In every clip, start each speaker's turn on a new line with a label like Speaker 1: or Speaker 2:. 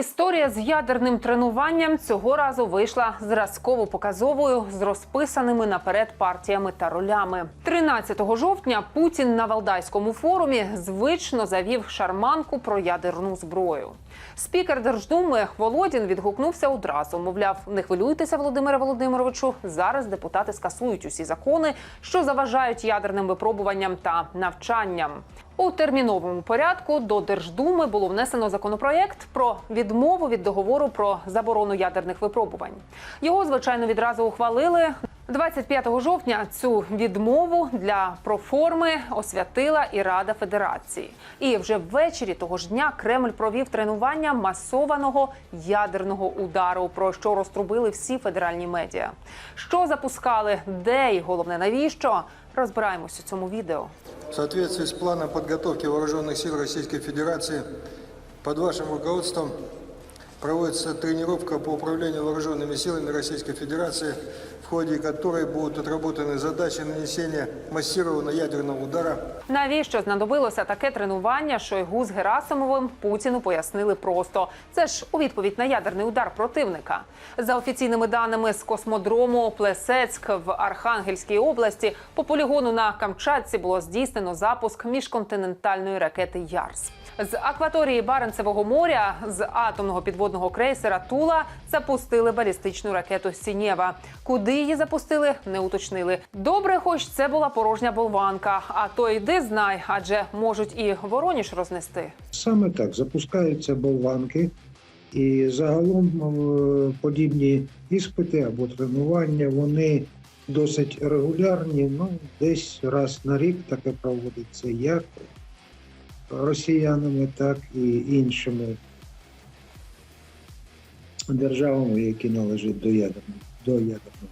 Speaker 1: Історія з ядерним тренуванням цього разу вийшла зразково показовою з розписаними наперед партіями та ролями. 13 жовтня Путін на Валдайському форумі звично завів шарманку про ядерну зброю. Спікер Держдуми Володін відгукнувся одразу. Мовляв, не хвилюйтеся, Володимире Володимировичу. Зараз депутати скасують усі закони, що заважають ядерним випробуванням та навчанням. У терміновому порядку до Держдуми було внесено законопроєкт про відмову від договору про заборону ядерних випробувань. Його звичайно відразу ухвалили. 25 жовтня цю відмову для проформи освятила і Рада Федерації. І вже ввечері того ж дня Кремль провів тренування масованого ядерного удару, про що розтрубили всі федеральні медіа. Що запускали, де і головне навіщо? Розбираємось у цьому відео.
Speaker 2: В соответствии с планом подготовки Вооруженных сил Российской Федерации под вашим руководством проводится тренировка по управлению вооруженными силами Российской Федерации, в ходе которой будут отработаны задачи нанесения массированного ядерного удара
Speaker 1: Навіщо знадобилося таке тренування? Шойгу з Герасимовим Путіну пояснили просто. Це ж у відповідь на ядерний удар противника. За офіційними даними з космодрому Плесецьк в Архангельській області по полігону на Камчатці було здійснено запуск міжконтинентальної ракети Ярс. З акваторії Баренцевого моря з атомного підводного крейсера Тула запустили балістичну ракету Сінєва. Куди її запустили, не уточнили. Добре, хоч це була порожня болванка. А то йди знай, адже можуть і Вороніж рознести.
Speaker 3: Саме так запускаються болванки, і загалом е, подібні іспити або тренування вони досить регулярні. Ну, десь раз на рік таке проводиться як росіянами, так і іншими державами, які належать до ядерного до ядерного.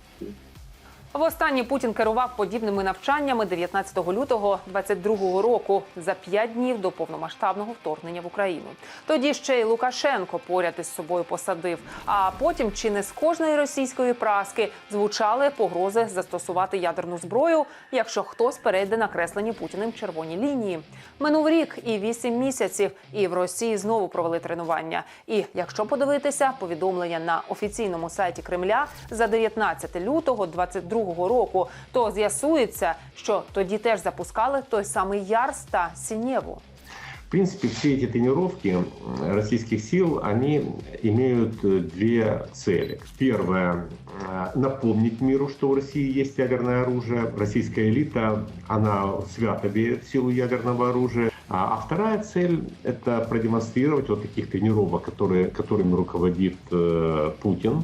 Speaker 1: Востаннє Путін керував подібними навчаннями 19 лютого 22 року за п'ять днів до повномасштабного вторгнення в Україну. Тоді ще й Лукашенко поряд із собою посадив. А потім чи не з кожної російської праски звучали погрози застосувати ядерну зброю, якщо хтось перейде накреслені Путіним червоні лінії. Минув рік і вісім місяців, і в Росії знову провели тренування. І якщо подивитися повідомлення на офіційному сайті Кремля за 19 лютого 22 року, то з'ясується, що тоді теж запускали той самий Ярс та Сінєву.
Speaker 4: В принципе, все эти тренировки м, российских сил, они имеют э, две цели. Первое э, – напомнить миру, что у России есть ядерное оружие. Российская элита, она свято верит в силу ядерного оружия. А, а вторая цель – это продемонстрировать вот таких тренировок, которые, которыми руководит э, Путин,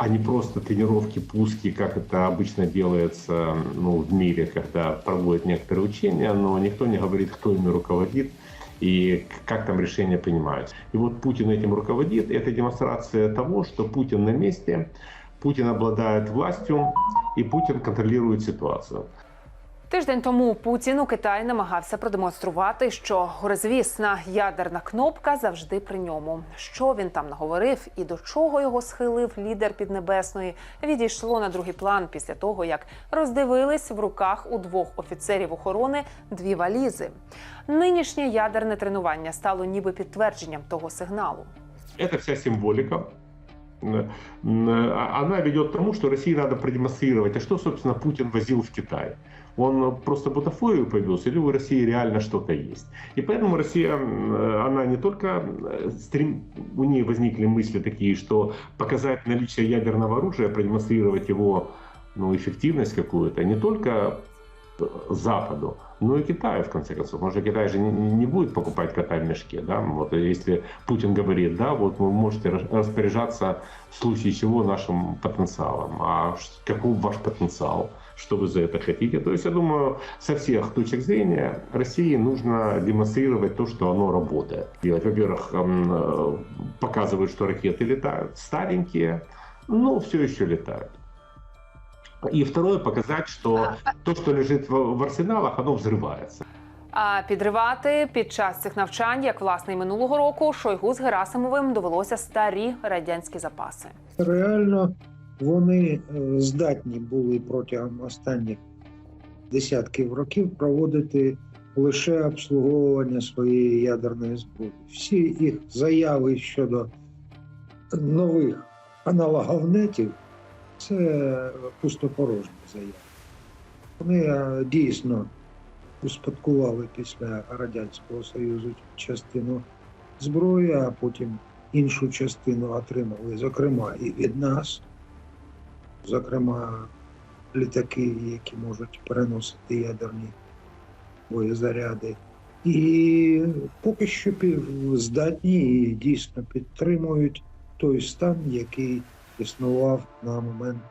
Speaker 4: а- не просто тренировки, пуски, как это обычно делается ну, в мире, когда проводят некоторые учения, но никто не говорит, кто ими руководит и как там решения принимаются. И вот Путин этим руководит. Это демонстрация того, что Путин на месте, Путин обладает властью, и Путин контролирует ситуацию.
Speaker 1: Тиждень тому Путін у Китаї намагався продемонструвати, що горизвісна ядерна кнопка завжди при ньому. Що він там наговорив і до чого його схилив лідер Піднебесної, відійшло на другий план після того, як роздивились в руках у двох офіцерів охорони дві валізи. Нинішнє ядерне тренування стало ніби підтвердженням того сигналу.
Speaker 4: Эта вся м, она ведет к тому, что России надо продемонстрировать, а что, собственно, Путин возил в Китай. Он просто бутафорию повез, или у России реально что-то есть. И поэтому Россия, м, она не только э, стрем... у нее возникли мысли такие, что показать наличие ядерного оружия, продемонстрировать его ну, эффективность какую-то, не только э, Западу, но и Китаю, в конце концов. Потому что Китай же не, не будет покупать кота в мешке. Да? Вот, если Путин говорит, да, вот вы можете рас- распоряжаться в случае чего нашим потенциалом. А каков ваш потенциал? Что вы за это хотите? То есть, я думаю, со всех точек зрения России нужно демонстрировать то, что оно работает. Делать, во-первых, м, э, показывают, что ракеты летают, старенькие, но все еще летают. И второе, показать, что то, что лежит в, арсеналах, оно взрывается.
Speaker 1: А підривати під час цих навчань, як власне і минулого року, Шойгу з Герасимовим довелося старі радянські запаси.
Speaker 3: Реально вони е, здатні були протягом останніх десятків років проводити лише обслуговування своєї ядерної зброї. Всі їх заяви щодо нових аналоговнетів це пустопорожні заяви. Вони е, дійсно успадкували після Радянського Союзу частину зброї, а потім іншу частину отримали, зокрема, і від нас, зокрема, літаки, які можуть переносити ядерні боєзаряди. І поки що здатні і дійсно підтримують той стан, який існував на момент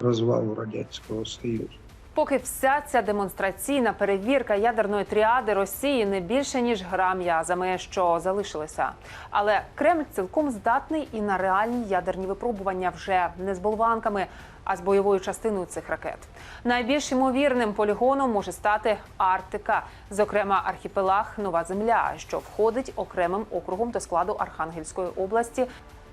Speaker 3: розвалу Радянського Союзу.
Speaker 1: Поки вся ця демонстраційна перевірка ядерної тріади Росії не більше ніж гра м'язами, що залишилося. Але Кремль цілком здатний і на реальні ядерні випробування вже не з болванками, а з бойовою частиною цих ракет. Найбільш ймовірним полігоном може стати Арктика, зокрема архіпелаг Нова Земля, що входить окремим округом до складу Архангельської області.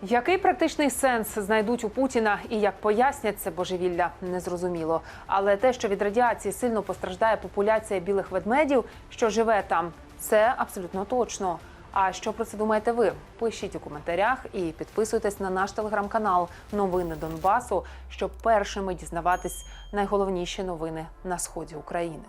Speaker 1: Який практичний сенс знайдуть у Путіна і як пояснять це божевілля, незрозуміло. Але те, що від радіації сильно постраждає популяція білих ведмедів, що живе там, це абсолютно точно. А що про це думаєте ви? Пишіть у коментарях і підписуйтесь на наш телеграм-канал Новини Донбасу, щоб першими дізнаватись найголовніші новини на сході України.